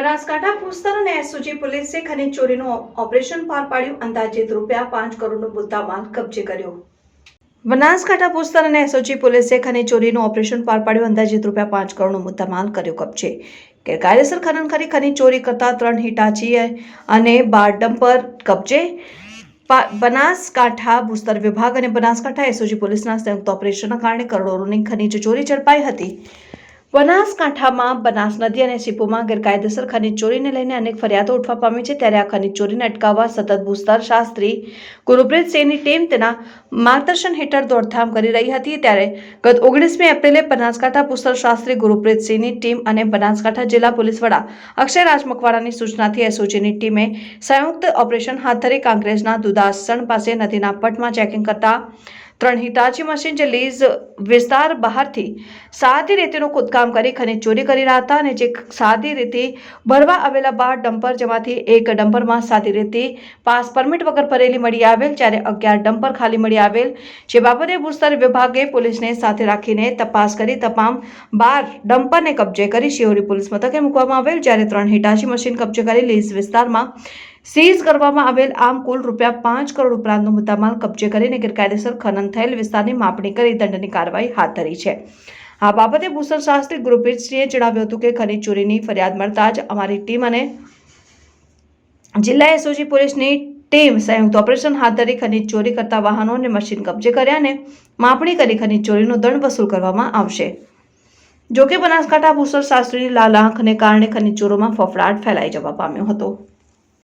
બનાસકાંઠા ભૂસ્તર અને એસઓજી પોલીસે ખનીજ ચોરીનું ઓપરેશન પાર પાડ્યું. અંદાજિત રૂપિયા પાંચ કરોડનો મુદ્દામાલ કબજે કર્યો. બનાસકાંઠા ભૂસ્તર અને એસઓજી પોલીસે ખનીજ ચોરીનું ઓપરેશન પાર પાડ્યું. અંદાજિત રૂપિયા પાંચ કરોડનો મુદ્દામાલ કર્યો કબજે. ગેરકાયદેસર ખનન કરી ખનીજ ચોરી કરતા ત્રણ હિટાચી અને બાર ડમ્પર કબજે? બનાસકાંઠા ભૂસ્તર વિભાગ અને બનાસકાંઠા એસઓજી પોલીસના સંયુક્ત ઓપરેશનના કારણે કરોડોની ખનીજ ચોરી ઝડપાઈ હતી. બનાસકાંઠામાં બનાસ નદી અને સીપોમાં ગેરકાયદેસર ખનીજ ચોરીને લઈને અનેક ફરિયાદો ઉઠવા પામી છે. ત્યારે આ ખનીજ ચોરીને અટકાવવા સતત ભૂસ્તર શાસ્ત્રી ગુરુપ્રીત સિંહની ટીમ તેના માર્ગદર્શન હેઠળ દોડધામ કરી રહી હતી. ત્યારે ગત ઓગણીસમી એપ્રિલે બનાસકાંઠા ભૂસ્તર શાસ્ત્રી ગુરુપ્રીત સિંહની ટીમ અને બનાસકાંઠા જિલ્લા પોલીસ વડા અક્ષય રાજ મકવાણાની સૂચનાથી એસઓજીની ટીમે સંયુક્ત ઓપરેશન હાથ ધરી કાંગ્રેસના દુદાસણ પાસે નદીના પટમાં ચેકિંગ કરતા ત્રણ હિતાચી મશીન જે લીઝ વિસ્તાર બહારથી સાદી રીતેનું ખોદકામ કરી ખનીજ ચોરી કરી રહ્યા હતા અને જે સાદી રીતે ભરવા આવેલા બાર ડમ્પર જેમાંથી એક ડમ્પરમાં સાદી રીતે પાસ પરમિટ વગર ભરેલી મળી આવેલ, જ્યારે અગિયાર ડમ્પર ખાલી મળી આવેલ. જે બાબતે ભૂસ્તર વિભાગે પોલીસને સાથે રાખીને તપાસ કરી તમામ બાર ડમ્પરને કબજે કરી શિહોરી પોલીસ મથકે મૂકવામાં આવેલ, જ્યારે ત્રણ હિટાચી મશીન કબજે કરી લીઝ વિસ્તારમાં સીઝ કરવામાં આવેલ આમ કુલ રૂપિયા પાંચ કરોડ ઉપરાંતનો મુદ્દામાલ કબજે કરીને ગેરકાયદેસર ખનન થયેલ વિસ્તારની માપણી કરી દંડની કાર્યવાહી હાથ ધરી છે. આ બાબતે ભૂષણ શાસ્ત્રી ગુરુપ્રીતસિંહે જણાવ્યું હતું કે ખનીજ ચોરીની ફરિયાદ મળતા જ અમારી ટીમ અને જિલ્લા એસઓજી પોલીસની ટીમ સંયુક્ત ઓપરેશન હાથ ધરી ખનીજ ચોરી કરતા વાહનો અને મશીન કબજે કર્યા અને માપણી કરી ખનીજ ચોરીનો દંડ વસૂલ કરવામાં આવશે. જોકે બનાસકાંઠા ભૂષણ શાસ્ત્રીની લાલ આંખને કારણે ખનીજ ચોરોમાં ફફડાટ ફેલાઈ જવા પામ્યો હતો.